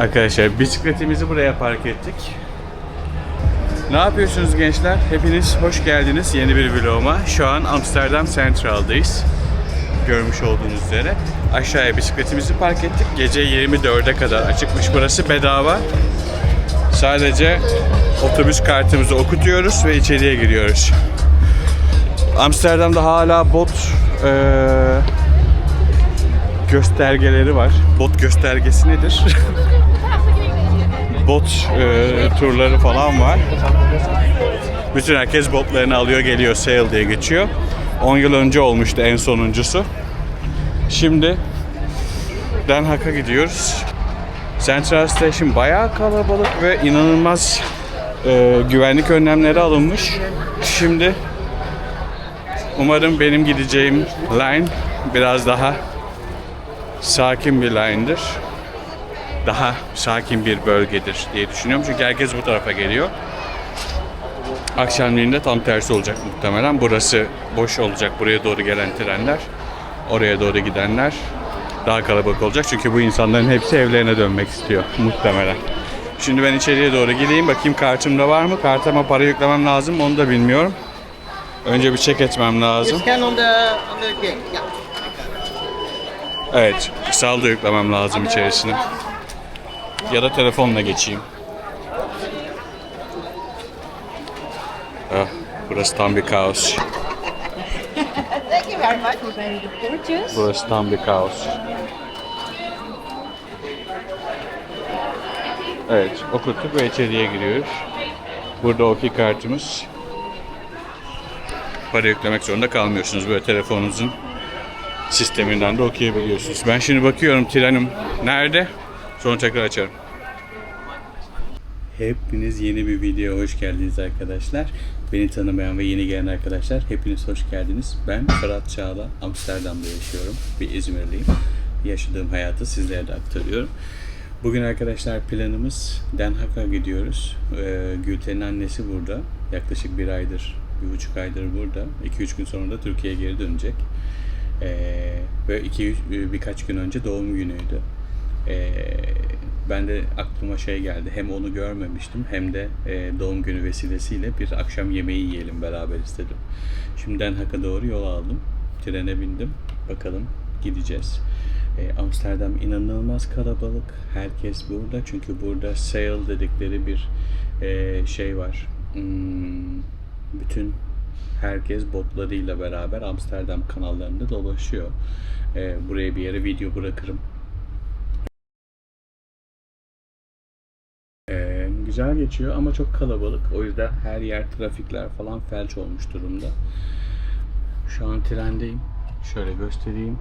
Arkadaşlar bisikletimizi buraya park ettik. Ne yapıyorsunuz gençler? Hepiniz hoş geldiniz yeni bir vloguma. Şu an Amsterdam Central'dayız. Görmüş olduğunuz üzere. Aşağıya bisikletimizi park ettik. Gece 24'e kadar açıkmış burası bedava. Sadece otobüs kartımızı okutuyoruz ve içeriye giriyoruz. Amsterdam'da hala bot eee, göstergeleri var. Bot göstergesi nedir? bot e, turları falan var. Bütün herkes botlarını alıyor geliyor sail diye geçiyor. 10 yıl önce olmuştu en sonuncusu. Şimdi Den Haag'a gidiyoruz. Central Station bayağı kalabalık ve inanılmaz e, güvenlik önlemleri alınmış. Şimdi umarım benim gideceğim line biraz daha sakin bir line'dır daha sakin bir bölgedir diye düşünüyorum. Çünkü herkes bu tarafa geliyor. Akşamleyin tam tersi olacak muhtemelen. Burası boş olacak. Buraya doğru gelen trenler, oraya doğru gidenler daha kalabalık olacak. Çünkü bu insanların hepsi evlerine dönmek istiyor muhtemelen. Şimdi ben içeriye doğru gideyim. Bakayım kartımda var mı? Kartıma para yüklemem lazım. Onu da bilmiyorum. Önce bir check etmem lazım. Evet, saldo yüklemem lazım içerisine. Ya da telefonla geçeyim. Ah, burası tam bir kaos. Burası tam bir kaos. Evet, okuttuk ve içeriye giriyoruz. Burada okey kartımız. Para yüklemek zorunda kalmıyorsunuz. Böyle telefonunuzun sisteminden de okuyabiliyorsunuz. Ben şimdi bakıyorum trenim nerede? Sonra tekrar açarım. Hepiniz yeni bir videoya hoş geldiniz arkadaşlar. Beni tanımayan ve yeni gelen arkadaşlar hepiniz hoş geldiniz. Ben Fırat Çağla, Amsterdam'da yaşıyorum. Bir İzmirliyim. Yaşadığım hayatı sizlere de aktarıyorum. Bugün arkadaşlar planımız Den Haag'a gidiyoruz. Ee, Gülten'in annesi burada. Yaklaşık bir aydır, bir buçuk aydır burada. 2-3 gün sonra da Türkiye'ye geri dönecek. Ee, ve iki, birkaç gün önce doğum günüydü. Ee, ben de aklıma şey geldi. Hem onu görmemiştim hem de e, doğum günü vesilesiyle bir akşam yemeği yiyelim beraber istedim. Şimdiden Hak'a doğru yol aldım. Trene bindim. Bakalım gideceğiz. E, Amsterdam inanılmaz kalabalık. Herkes burada çünkü burada sail dedikleri bir e, şey var. Hmm, bütün herkes botlarıyla beraber Amsterdam kanallarında dolaşıyor. E, buraya bir yere video bırakırım. Ee, güzel geçiyor ama çok kalabalık. O yüzden her yer trafikler falan felç olmuş durumda. Şu an trendeyim. Şöyle göstereyim.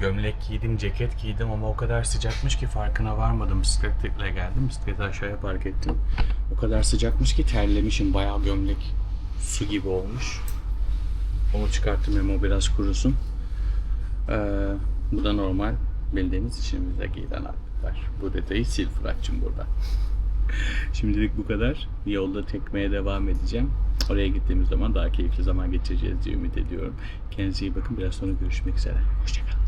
Gömlek giydim, ceket giydim ama o kadar sıcakmış ki farkına varmadım. Bisikletle geldim. Bisikleti aşağıya park ettim. O kadar sıcakmış ki terlemişim. Bayağı gömlek su gibi olmuş. Onu çıkarttım hem o biraz kurusun. Ee, bu da normal bildiğiniz işimizde giyilen var. Bu detayı sil Fırat'cığım burada. Şimdilik bu kadar. Yolda tekmeye devam edeceğim. Oraya gittiğimiz zaman daha keyifli zaman geçireceğiz diye ümit ediyorum. Kendinize iyi bakın. Biraz sonra görüşmek üzere. Hoşçakalın.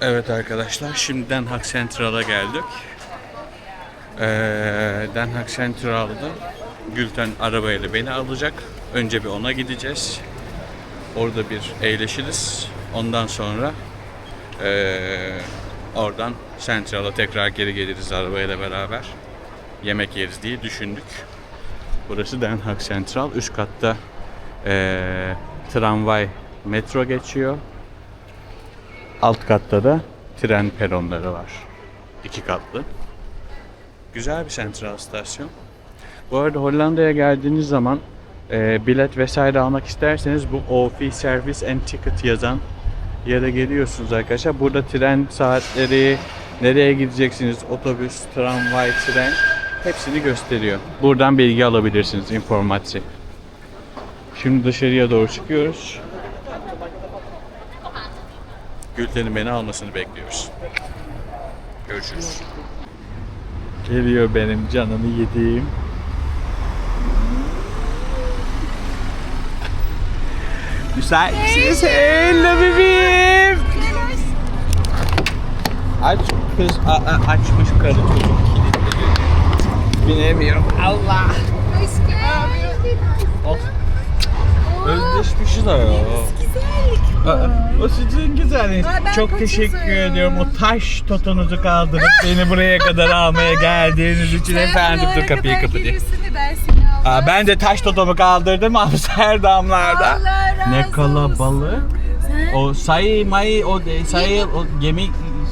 Evet arkadaşlar. Şimdi Den Haag Central'a geldik. Ee, Den Haag Central'da Gülten arabayla beni alacak. Önce bir ona gideceğiz. Orada bir eğleşiriz. Ondan sonra ee, oradan Central'a tekrar geri geliriz arabayla beraber. Yemek yeriz diye düşündük. Burası Den Haag Central. Üst katta ee, tramvay, metro geçiyor. Alt katta da tren peronları var. İki katlı. Güzel bir sentral istasyon. Bu arada Hollanda'ya geldiğiniz zaman e, bilet vesaire almak isterseniz bu OV Service and Ticket yazan yere geliyorsunuz arkadaşlar. Burada tren saatleri, nereye gideceksiniz, otobüs, tramvay, tren hepsini gösteriyor. Buradan bilgi alabilirsiniz, informasi. Şimdi dışarıya doğru çıkıyoruz. Gülten'in beni almasını bekliyoruz. Görüşürüz. Geliyor benim canımı yediğim. Müsait misiniz? Hello bebeğim. Aç kız a- a- açmış karı çocuk kilitleri. Binemiyorum. Allah. Of. Özleşmişiz ayol. Aa, O sizin güzelliğiniz. Ben Çok teşekkür ediyorum. O taş totonuzu kaldırıp beni buraya kadar almaya geldiğiniz için efendim dur kapıyı kapatayım. Aa, ben de taş totomu kaldırdım Amsterdamlarda. Ne kalabalık. O sayı mayı o de- sayı o gemi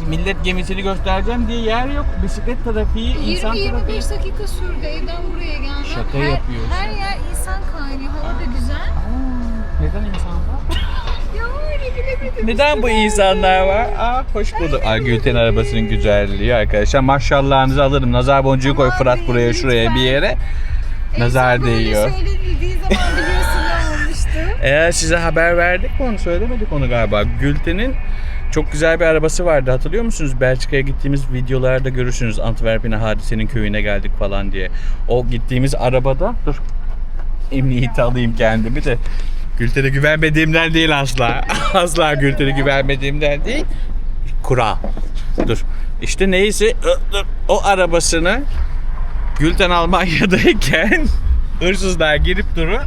millet gemisini göstereceğim diye yer yok. Bisiklet trafiği, insan trafiği. 20-25 dakika sürdü evden buraya gelmem. Şaka her, yapıyorsun. Her yer insan kaynıyor. Neden bu insanlar var? Aa hoş bulduk. Ay Gülten arabasının güzelliği arkadaşlar. Maşallahınızı alırım. Nazar boncuğu koy Aman Fırat buraya şuraya bir yere. Nazar son böyle değiyor. söylenildiği zaman biliyorsun ne olmuştu. Eğer size haber verdik mi onu söylemedik onu galiba. Gülten'in çok güzel bir arabası vardı hatırlıyor musunuz? Belçika'ya gittiğimiz videolarda görürsünüz. Antwerpen'e Hadise'nin köyüne geldik falan diye. O gittiğimiz arabada dur emniyeti alayım kendimi de. Gülten'e güvenmediğimden değil asla. asla Gülten'e güvenmediğimden değil. Kural. Dur. İşte neyse o arabasını Gülten Almanya'dayken hırsızlar girip duru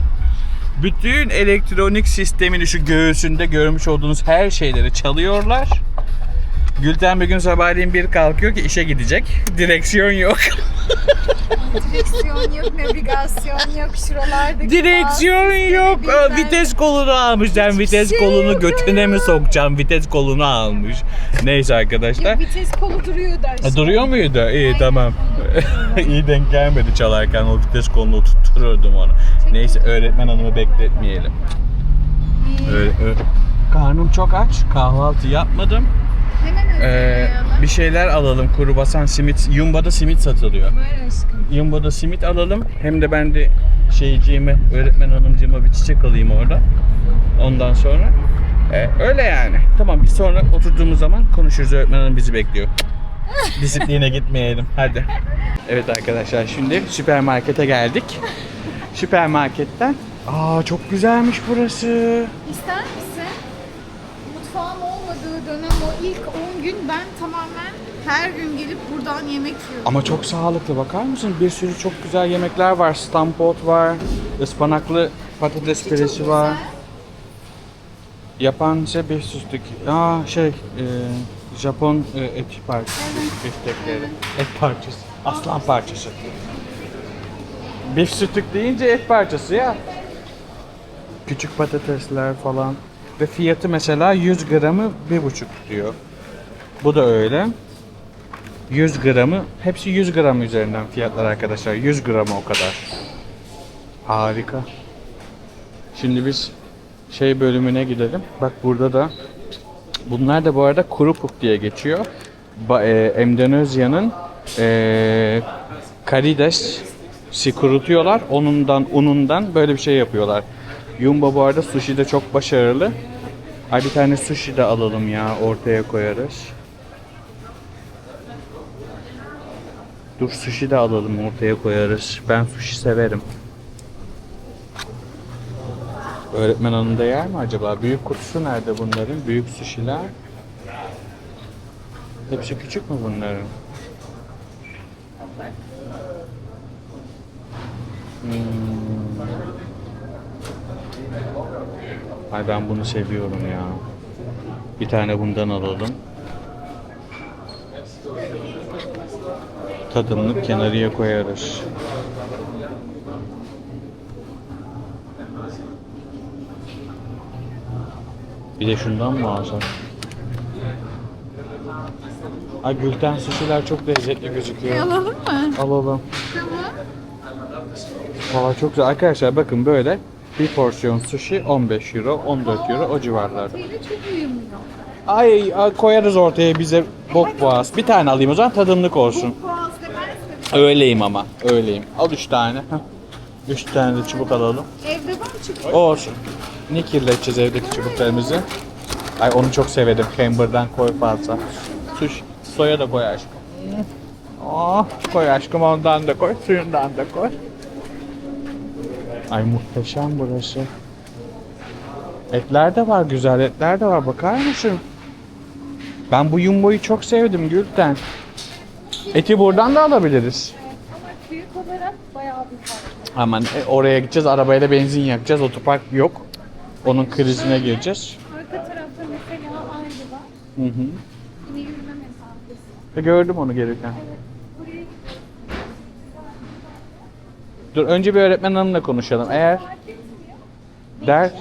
bütün elektronik sistemini şu göğsünde görmüş olduğunuz her şeyleri çalıyorlar. Gülten bir gün sabahleyin bir kalkıyor ki işe gidecek. Direksiyon yok. Direksiyon yok, navigasyon yok. Şuralarda Direksiyon yok. Vites kolunu almış. Sen vites şey kolunu yok götüne mi sokacağım? Vites kolunu almış. Neyse arkadaşlar. Ya vites kolu duruyordu aşkım. duruyor muydu? İyi tamam. İyi denk gelmedi çalarken o vites kolunu tuttururdum onu. Neyse öğretmen hanımı bekletmeyelim. Öyle, öyle. Karnım çok aç. Kahvaltı yapmadım. Hemen Ee, bir şeyler alalım. Kruvasan, simit. Yumba'da simit satılıyor. Var aşkım. Yumba'da simit alalım. Hem de ben de şeyciğime, öğretmen hanımcığıma bir çiçek alayım orada. Ondan sonra. Ee, öyle yani. Tamam biz sonra oturduğumuz zaman konuşuruz. Öğretmen hanım bizi bekliyor. Disipline gitmeyelim. Hadi. Evet arkadaşlar şimdi süpermarkete geldik. Süpermarketten. Aa çok güzelmiş burası. İster misin? Dönem o ilk 10 gün ben tamamen her gün gelip buradan yemek yiyorum. Ama çok sağlıklı bakar mısın? Bir sürü çok güzel yemekler var. Stampot var. ıspanaklı patates püresi Çok var. güzel. Yapan ise bir süslük. Aa şey e, Japon e, et parçası. Biftekleri. Et parçası. Aslan parçası. Bif sütlük deyince et parçası ya. Küçük patatesler falan. Ve fiyatı mesela 100 gramı 1,5 diyor. Bu da öyle. 100 gramı, hepsi 100 gram üzerinden fiyatlar arkadaşlar. 100 gramı o kadar. Harika. Şimdi biz şey bölümüne gidelim. Bak burada da bunlar da bu arada kuru puk diye geçiyor. Ba- e, Endonezya'nın e, karides si. Onundan, unundan böyle bir şey yapıyorlar. Yumba bu arada sushi de çok başarılı. Ay bir tane sushi de alalım ya ortaya koyarız. Dur sushi de alalım ortaya koyarız. Ben sushi severim. Öğretmen hanımda yer mi acaba? Büyük kutusu nerede bunların? Büyük sushiler. Hepsi küçük mü bunların? Hmm. Ay ben bunu seviyorum ya. Bir tane bundan alalım. Tadımlık kenarıya koyarız. Bir de şundan mı alsak? Ay Gülten sushiler çok lezzetli gözüküyor. Alalım mı? Alalım. Tamam. Valla çok güzel. Arkadaşlar bakın böyle bir porsiyon sushi 15 euro, 14 euro o civarlarda. Ay, ay koyarız ortaya bize bok boğaz. Bir tane alayım o zaman tadımlık olsun. Öyleyim ama. Öyleyim. Al üç tane. Heh. Üç tane de çubuk alalım. evde var çıkıyor. O olsun. Ne kirleteceğiz evdeki çubuklarımızı? Ay onu çok severim. Camber'dan koy fazla. Suş, soya da koy aşkım. Oh, koy aşkım ondan da koy, suyundan da koy. Ay muhteşem burası. Etler de var, güzel etler de var. Bakar mısın? Ben bu yumboyu çok sevdim Gülten. Eti buradan da alabiliriz. Ama büyük olarak bayağı bir fark. Aman e, oraya gideceğiz, arabayla benzin yakacağız. Otopark yok. Onun krizine gireceğiz. Arka tarafta mesela aynı var. Hı hı. Yine yürüme mesafesi. E, Gördüm onu gelirken. Evet. Dur önce bir öğretmen hanımla konuşalım. Eğer der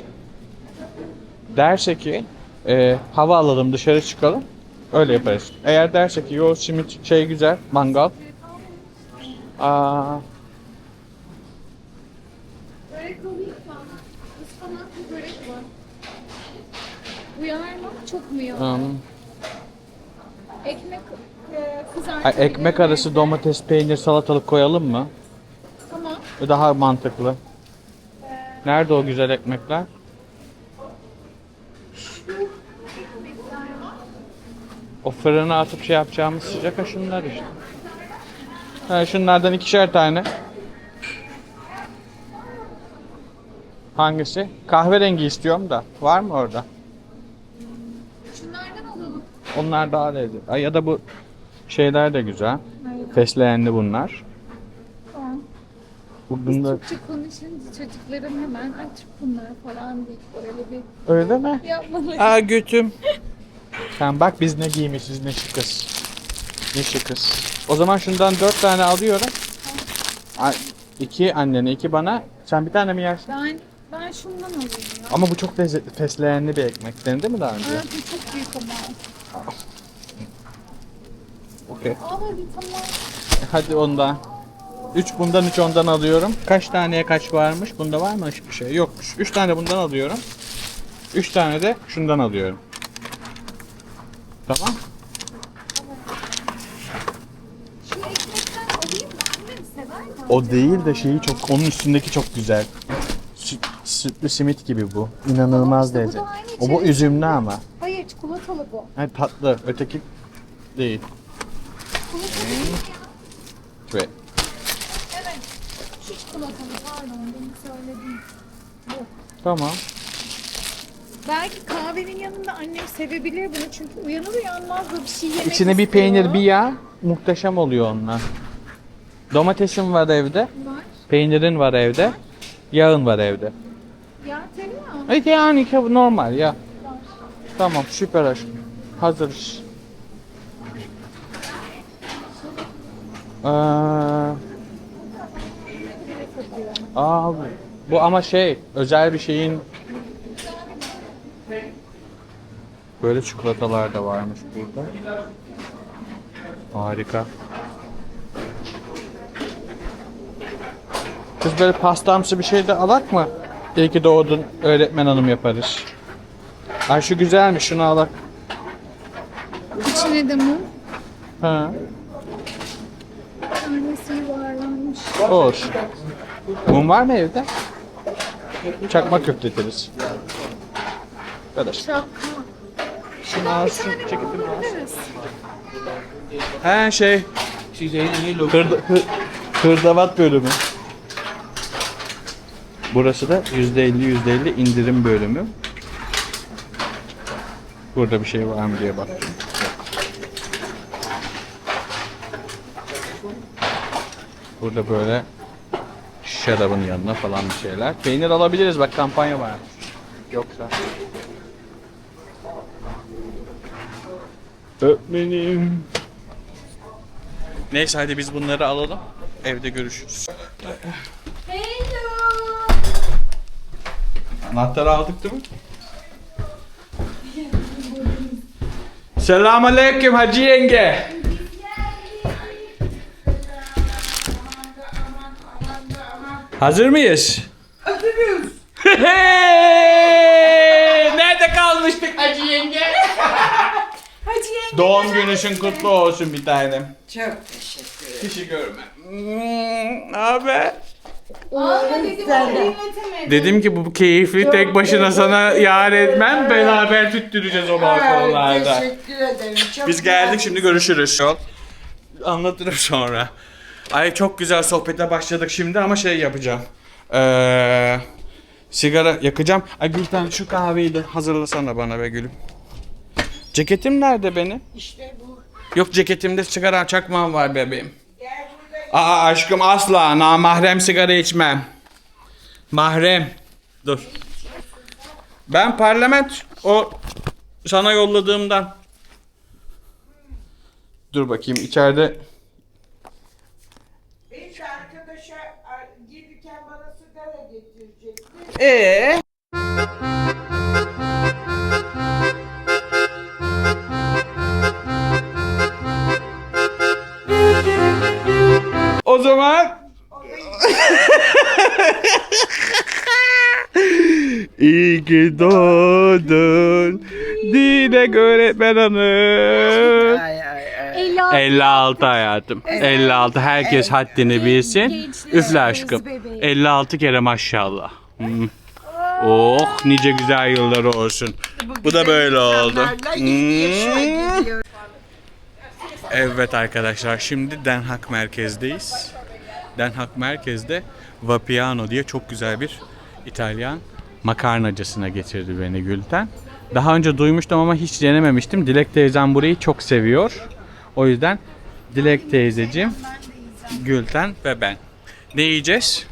derse ki e, hava alalım dışarı çıkalım öyle yaparız. Eğer derse ki yo simit şey güzel mangal aa, Börek alayım mı? Ispanaklı börek var. Uyar mı? Çok mu yavan? ım, Ekmek e, kızartı. ay, ekmek arası domates peynir salatalık koyalım mı? Tamam. Daha mantıklı. Nerede o güzel ekmekler? O fırına atıp şey yapacağımız sıcak ha şunlar işte. Ha, şunlardan ikişer tane. Hangisi? Kahverengi istiyorum da. Var mı orada? Şunlardan alalım. Onlar daha lezzetli. Ay, ya da bu şeyler de güzel. Fesleğenli bunlar. Bu Biz bunda Türkçe konuşunca çocuklarım hemen aç bunlar falan deyip böyle bir öyle mi? yapmaları. Aa götüm. Sen bak biz ne giymişiz ne şıkız. Ne şıkız. O zaman şundan dört tane alıyorum. Ay, İki annene, iki bana. Sen bir tane mi yersin? Ben ben şundan alayım ya. Ama bu çok lezzetli, fesleğenli bir ekmek. Denedin mi daha önce? Hayatım çok büyük ama. Okey. Al hadi tamam. Hadi ondan. Üç bundan, üç ondan alıyorum. Kaç taneye kaç varmış? Bunda var mı hiçbir şey? Yokmuş. Üç tane bundan alıyorum. Üç tane de şundan alıyorum. Tamam. O değil de şeyi çok, onun üstündeki çok güzel. Süt, sütlü simit gibi bu. İnanılmaz işte bu da lezzet. aynı O bu içerik. üzümlü ama. Hayır çikolatalı bu. Ha, tatlı. Öteki değil. Çikolatalı değil ya. Ve Evet. Şu çikolatalı pardon bunu söyledim. Bu. Tamam. Belki kahvenin yanında annem sevebilir bunu çünkü uyanır uyanmaz da bir şey yemek İçine bir istiyor. peynir, bir yağ. Muhteşem oluyor onunla. Domatesin var evde. Var. Peynirin var evde. Yağın var evde. Ya tereyağı. Evet yani normal ya. Var. Tamam süper aşkım. Hazır iş. Ee, aa, bu- ama şey özel bir şeyin böyle çikolatalar da varmış burada. Harika. Kız böyle pastamsı bir şey de alak mı? İyi ki doğdun öğretmen hanım yaparız. Ay şu güzelmiş şunu alak. İçine de mum. Ha. Tanesi yuvarlanmış. Olsun. Mum var mı evde? Çakmak köftetiriz. Arkadaş. Çakma. Şunu mum alsın. alırız. He şey. Hırda, hı, hırdavat bölümü. Burası da %50 %50 indirim bölümü. Burada bir şey var mı diye baktım. Yok. Burada böyle şarabın yanına falan bir şeyler. Peynir alabiliriz bak kampanya var. Yoksa. Öpmenim. Neyse hadi biz bunları alalım. Evde görüşürüz. Hello. Anahtarı aldık değil mi? Selamun aleyküm Hacı yenge. Hazır mıyız? Hazırız. Nerede kalmıştık Hacı yenge? Hadi ye. Doğum günüşün kutlu olsun bir tanem. Çok teşekkür ederim. Kişi görme. Hmm, Abi. Alma dedim. Dedim ki bu keyifli tek başına sana yar etmem beraber tüttüreceğiz o balkonlarda. Teşekkür ederim. Çok Biz geldik şimdi görüşürüz. Anlatırım sonra. Ay çok güzel sohbete başladık şimdi ama şey yapacağım. Ee, sigara yakacağım. Ay Gülten şu kahveyi de hazırlasana bana be gülüm. Ceketim nerede benim? İşte bu. Yok ceketimde sigara çakmam var bebeğim. Aa aşkım asla namahrem sigara içmem. Mahrem. Dur. Ben parlament o sana yolladığımdan. Dur bakayım içeride. Beş arkadaşa a- gelirken bana sigara getirecekti. Ee? O zaman İyi ki doğdun Dilek öğretmen hanım. Ay ay ay. 56. 56 hayatım. 56 herkes haddini bilsin. Üfle aşkım. bebeğim. 56 kere maşallah. Hmm. Oh nice güzel yıllar olsun. Bu da böyle oldu. Hmm. Evet arkadaşlar şimdi Den Haag merkezdeyiz. Den Haag merkezde Vapiano diye çok güzel bir İtalyan makarnacısına getirdi beni Gülten. Daha önce duymuştum ama hiç denememiştim. Dilek teyzem burayı çok seviyor. O yüzden Dilek teyzeciğim, Gülten ve ben. Ne yiyeceğiz?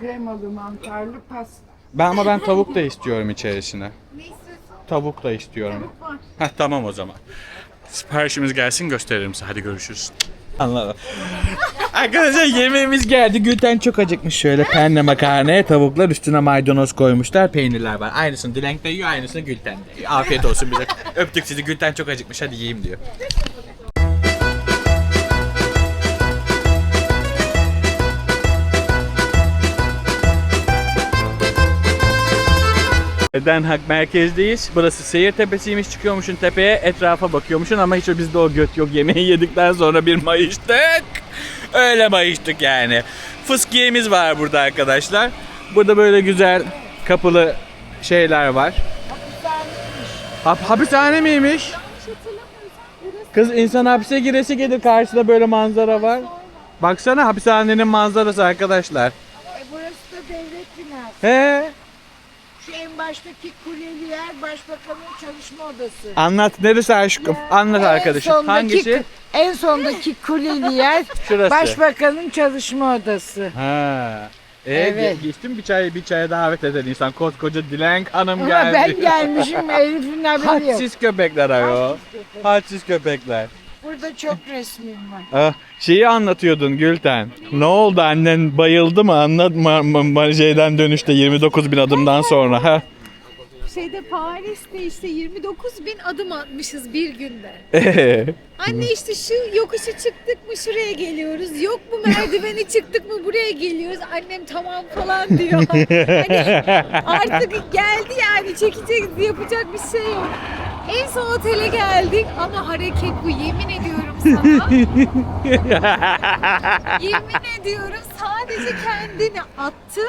Kremalı mantarlı pasta. Ben ama ben tavuk da istiyorum içerisine. Ne istiyorsun? Tavuk da istiyorum. Var. Heh, tamam o zaman. Siparişimiz gelsin gösteririm size. Hadi görüşürüz. Anladım. Arkadaşlar yemeğimiz geldi. Gülten çok acıkmış. Şöyle penne makarnaya tavuklar üstüne maydanoz koymuşlar. Peynirler var. Aynısını Dilenk de yiyor, aynısını Gülten de yiyor. Afiyet olsun bize. Öptük sizi. Gülten çok acıkmış. Hadi yiyeyim diyor. Den Haag merkezdeyiz. Burası seyir tepesiymiş. Çıkıyormuşsun tepeye etrafa bakıyormuşsun ama hiç bizde o göt yok. Yemeği yedikten sonra bir mayıştık. Öyle mayıştık yani. Fıskiyemiz var burada arkadaşlar. Burada böyle güzel kapılı şeyler var. Hap hapishane miymiş? Kız insan hapse giresi gelir karşıda böyle manzara var. Baksana hapishanenin manzarası arkadaşlar. E burası da devlet binası. He. Şu en baştaki kuleli yer başbakanın çalışma odası. Anlat neresi aşkım? Anlat arkadaşım. Sondaki, Hangisi? En sondaki kuleli yer Şurası. başbakanın çalışma odası. Ha. E, Evet. ge- geçtim bir çay bir çaya davet eden insan. Koskoca Dilenk Hanım Ama geldi. ben gelmişim Elif'in haberi yok. Hadsiz köpekler ayol. Hadsiz köpekler. Burada çok resmim var. Ah, şeyi anlatıyordun Gülten. Ne oldu annen bayıldı mı? Anlatma ma- şeyden dönüşte 29 bin adımdan sonra. Ha. Şeyde Paris'te işte 29 bin adım atmışız bir günde. Ee, Anne işte şu yokuşu çıktık mı şuraya geliyoruz. Yok mu merdiveni çıktık mı buraya geliyoruz. Annem tamam falan diyor. Hani artık geldi yani çekeceğiz yapacak bir şey yok. En son otele geldik ama hareket bu yemin ediyorum sana. yemin ediyorum sadece kendini attı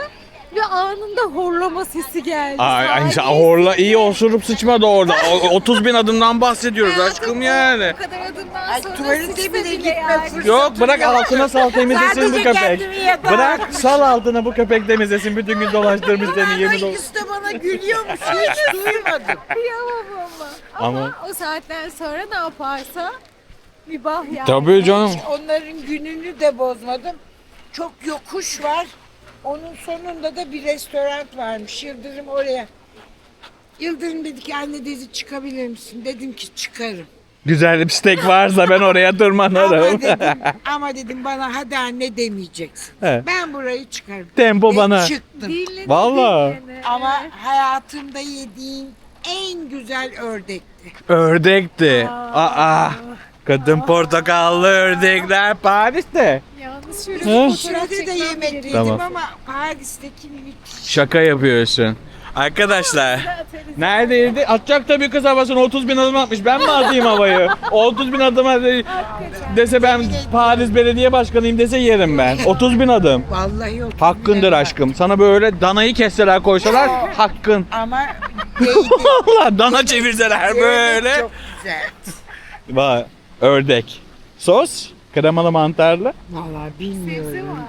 ve anında horlama sesi geldi. Ay, ay, Sadece horla iyi osurup sıçmadı orada. O- 30 bin adımdan bahsediyoruz Hayatım, aşkım yani. O kadar adımdan Ay, sonra tuvalete sıçsa bile gitme yani. fırsatı Yok bırak altına sal temizlesin bu Sadece köpek. kendimi Bırak sal altına bu köpek temizlesin. Bütün gün dolaştırmış seni yemin ol. Ay, de bana gülüyormuş hiç duymadım. Kıyamam ama. ama. Ama- o saatten sonra ne yaparsa mübah yani. Tabii canım. Onların gününü de bozmadım. Çok yokuş var. Onun sonunda da bir restoran varmış. Yıldırım oraya. Yıldırım dedi ki anne dedi çıkabilir misin? Dedim ki çıkarım. Güzel bir steak varsa ben oraya Ama tırmanırım. dedim, ama dedim bana hadi anne demeyeceksin. He. Ben burayı çıkarım. Tempo Ve bana. çıktım. Dinle, Vallahi. Ama hayatımda yediğim en güzel ördekti. Ördekti. Aa. Kadın portakallı ördekler Paris'te. Yalnız şöyle Hı? bir fotoğraf Şurada da çekmem yemek gerekiyor. yedim Tamam. ama Paris'teki müthiş. Şaka yapıyorsun. Arkadaşlar. Neredeydi? Atacak tabii kız havasını 30 bin adım atmış. Ben mi atayım havayı? 30 bin adım de- dese ben Paris Belediye Başkanıyım dese yerim ben. 30 bin adım. Vallahi yok. Hakkındır aşkım. Sana böyle danayı kesseler koysalar hakkın. Ama değdi. Allah dana çevirseler böyle. Çok güzel. Vay ördek. Sos? Kremalı mantarlı. Vallahi bilmiyorum.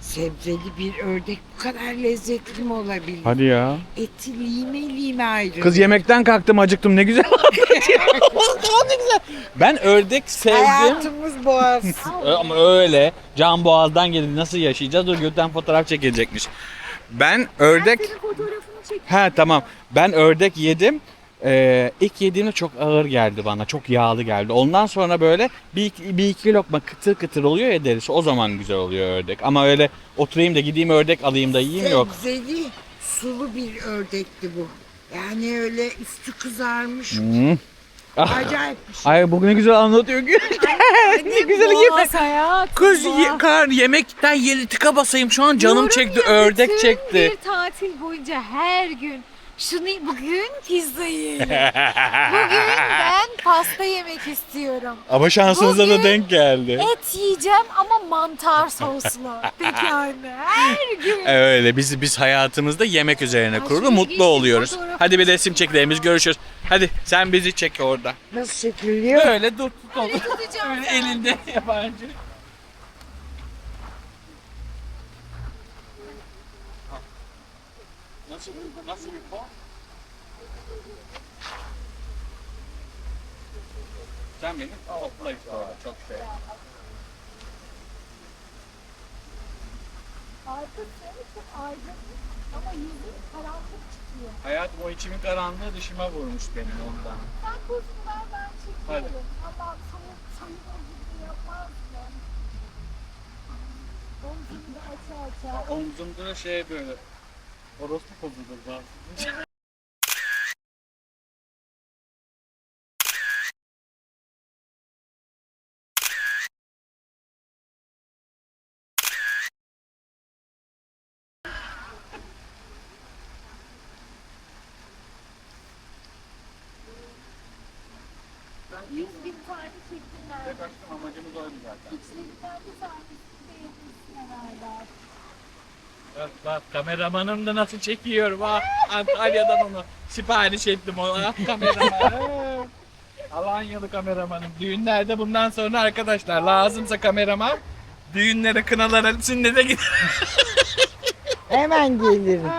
Sebzeli bir ördek bu kadar lezzetli mi olabilir? Hadi ya. Eti lime lime ayrı. Kız yemekten kalktım acıktım ne güzel ne güzel. Ben ördek sevdim. Hayatımız boğaz. Ama öyle. Can boğazdan geldi nasıl yaşayacağız? Dur gökten fotoğraf çekilecekmiş. Ben ördek... Senin fotoğrafını çek. Ha tamam. Ben ördek yedim. Ee, ilk yediğimde çok ağır geldi bana. Çok yağlı geldi. Ondan sonra böyle bir iki, bir iki lokma kıtır kıtır oluyor ya derisi. O zaman güzel oluyor ördek. Ama öyle oturayım da gideyim ördek alayım da yiyeyim yok. Sebzeli sulu bir ördekti bu. Yani öyle üstü kızarmış. Hmm. Ah. Acayip bir şey. Ay bugün ne güzel anlatıyor Gülten. ne güzel yemek. hayat. Kız ye, kar yemekten yeli tıka basayım şu an canım çekti ördek çekti. Bir tatil boyunca her gün şunu bugün pizza yiyelim. bugün ben pasta yemek istiyorum. Ama şansınıza da Bugün- denk geldi. Et yiyeceğim ama mantar soslu. Peki anne her gün. Öyle biz biz hayatımızda yemek üzerine kurulu mutlu oluyoruz. Hadi bir resim çekelim biz görüşürüz. Hadi sen bizi çek orada. Nasıl çekiliyor? Böyle dur tut onu. tutacağım Öyle elinde yabancı. Nasıl nasıl bir form? Sen beni topla işte orada çok şey. Arkası çok aydınlık ama yüzü karanlık çıkıyor. Hayatım o içimin karanlığı dışıma vurmuş benim ondan. Sen kursundan ben çekiyorum. Ama soğuk sayıda gibi yapmaz mı? Omzunu da aça aça. Omzumda da şey böyle. Orospu kozudur bazı. Kaçtım amacımız oydu zaten. Bak bak kameramanım da nasıl çekiyor bak Antalya'dan onu sipariş ettim ona kameraman. Alanyalı kameramanım. Düğünlerde bundan sonra arkadaşlar lazımsa kameraman düğünlere kınalara de gider. Hemen gelirim.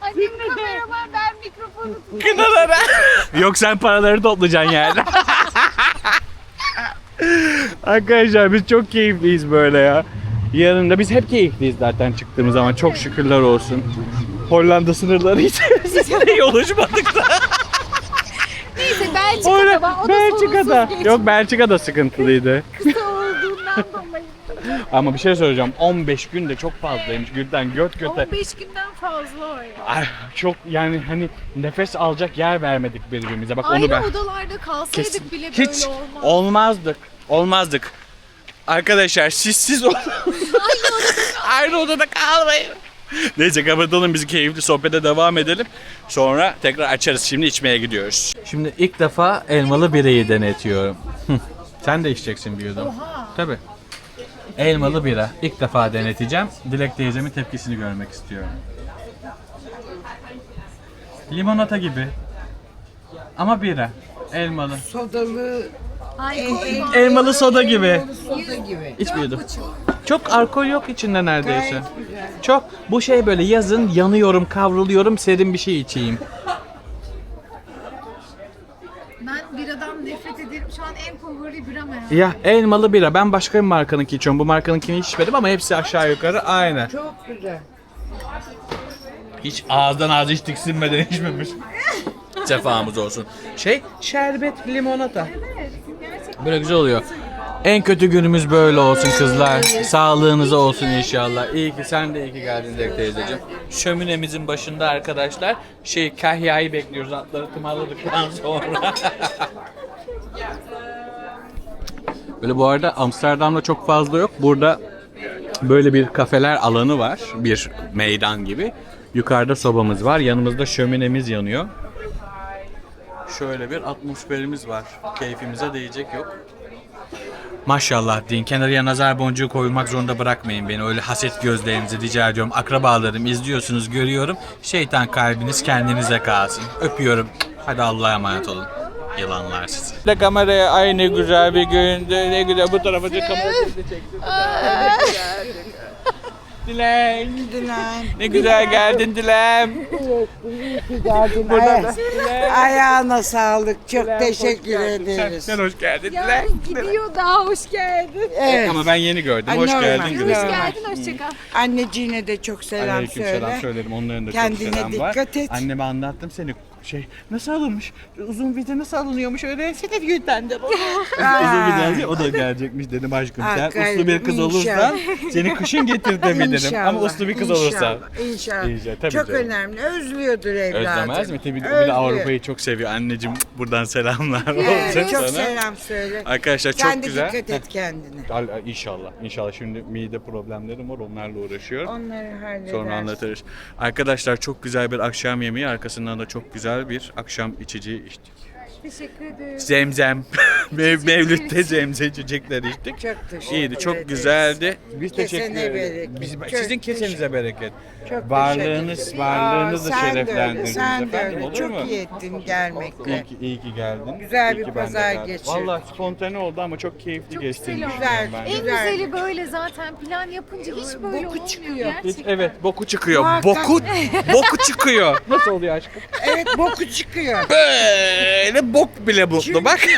Annem kameraman ben mikrofonu tutayım. kınalara. Yok sen paraları toplayacaksın yani. Arkadaşlar biz çok keyifliyiz böyle ya. Yanında biz hep keyifliyiz zaten çıktığımız zaman çok şükürler olsun. Hollanda sınırları hiç bizimle yoluşmadık da. Neyse Belçika'da Orada var. O da Belçika'da. sorunsuz geçti. Yok Belçika'da sıkıntılıydı. Kısa olduğundan dolayı. Ama bir şey söyleyeceğim. 15 gün de çok fazlaymış. Gülden göt göte. 15 günden fazla o ya. Ay, çok yani hani nefes alacak yer vermedik birbirimize. Bak Ayrı onu ben odalarda kalsaydık bile hiç böyle olmaz. olmazdık. Olmazdık. Arkadaşlar siz siz ol- Aynı odada kalmayın. Neyse kapatalım biz keyifli sohbete devam edelim. Sonra tekrar açarız. Şimdi içmeye gidiyoruz. Şimdi ilk defa elmalı bireyi denetiyorum. Sen de içeceksin bir yudum. Tabii. Elmalı bira. İlk defa deneteceğim. Dilek teyzemin tepkisini görmek istiyorum. Limonata gibi. Ama bira. Elmalı. Sodalı, Elmalı soda gibi. soda gibi. Çok alkol yok içinde neredeyse. Çok. Bu şey böyle yazın yanıyorum, kavruluyorum, serin bir şey içeyim. Ben biradan nefret ederim. Şu an en favori biram ya. Ya elmalı bira. Ben başka bir markanınki içiyorum. Bu markanınkini hiç içmedim ama hepsi aşağı yukarı aynı. Çok güzel. Hiç ağızdan ağza hiç tiksinmeden içmemiş. Sefamız olsun. Şey, şerbet limonata. Böyle güzel oluyor. En kötü günümüz böyle olsun kızlar. Sağlığınıza olsun inşallah. İyi ki sen de iyi ki geldin Dilek teyzeciğim. Şöminemizin başında arkadaşlar şey kahyayı bekliyoruz atları tımarladıktan sonra. Böyle bu arada Amsterdam'da çok fazla yok. Burada böyle bir kafeler alanı var. Bir meydan gibi. Yukarıda sobamız var. Yanımızda şöminemiz yanıyor. Şöyle bir atmosferimiz var. Keyfimize değecek yok. Maşallah deyin. Kenarıya nazar boncuğu koyulmak zorunda bırakmayın beni. Öyle haset gözlerinizi rica ediyorum. Akrabalarım izliyorsunuz görüyorum. Şeytan kalbiniz kendinize kalsın. Öpüyorum. Hadi Allah'a emanet olun. Yılanlar sizi. Kameraya aynı güzel bir gündü. Ne güzel bu tarafa da kamera sizi Dilek. Dilan. Ne güzel geldin Dilem. Geldin. Aya- ayağına sağlık. Çok teşekkür Sen, ederiz. sen hoş geldin Ya Dilek. gidiyor daha hoş geldin. Evet. Ama ben yeni gördüm. Ay, Hoş normal. geldin Hoş geldin hoşça kal. Anneciğine de çok selam Aleyküm söyle. selam söylerim. Onların da Kendine çok selam var. dikkat et. Anneme anlattım seni. Şey nasıl alınmış? Uzun vize nasıl alınıyormuş öyle? Seni Gülten de. Uzun vize o da gelecekmiş dedim aşkım. Sen gayret, uslu bir kız olursan inşallah. seni kışın getir dedim. Ama uslu bir kız olursan. İnşallah. inşallah. Tabii çok canım. önemli. Özlüyordur evladım. Özlemez mi? Tabii bir de Özlüyor. Avrupa'yı çok seviyor. Anneciğim buradan selamlar Evet, olsun çok sana. selam söyle. Arkadaşlar çok Sen de güzel. dikkat et kendine. Al- İnşallah. İnşallah şimdi mide problemlerim var. Onlarla uğraşıyorum. Onları halledersin. Sonra anlatırız. Arkadaşlar çok güzel bir akşam yemeği. Arkasından da çok güzel bir akşam içeceği içtik. Teşekkür ederim. Zemzem. Mev Mevlüt'te zemzem içecekler içtik. Çok teşekkür İyiydi, çok ederiz. güzeldi. Biz Kesene teşekkür ederiz. bereket. Biz, Çok sizin kesenize teşekkür- bereket. Çok Varlığınız, teşekkür- varlığınızı Aa, sen de öyle, şereflendirdiniz Sen de efendim, öyle. olur Çok mu? iyi ettin gelmekle. İyi ki, iyi ki geldin. Güzel İyi bir ki ben de pazar geldim. geçirdik. Vallahi spontane oldu ama çok keyifli Çok geçti. güzel oldu. Güzel. En Güzel. güzeli böyle zaten plan yapınca hiç böyle Boku olmuyor çıkıyor. Hiç- gerçekten. evet boku çıkıyor. Muhakkak. Boku boku çıkıyor. Nasıl oluyor aşkım? Evet boku çıkıyor. Böyle bok bile mutlu bak.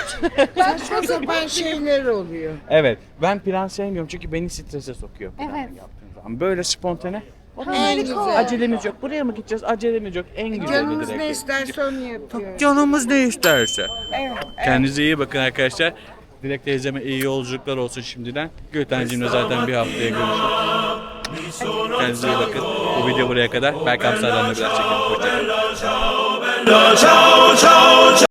Saçma sapan şeyler oluyor. Evet. Ben plan sevmiyorum çünkü beni strese sokuyor. plan Evet. yaptığım zaman. Böyle spontane. En Harika. güzel. Acelemiz yok. Buraya mı gideceğiz? Acelemiz yok. En güzeli Canımız direkt. ne isterse onu yapıyor. Canımız ne isterse. Evet. Kendinize iyi bakın arkadaşlar. Dilek teyzeme iyi yolculuklar olsun şimdiden. Gültencimle zaten bir haftaya görüşürüz. Kendinize iyi bakın. Bu video buraya kadar. Belki Amsterdam'da biraz çekelim. Hoşçakalın.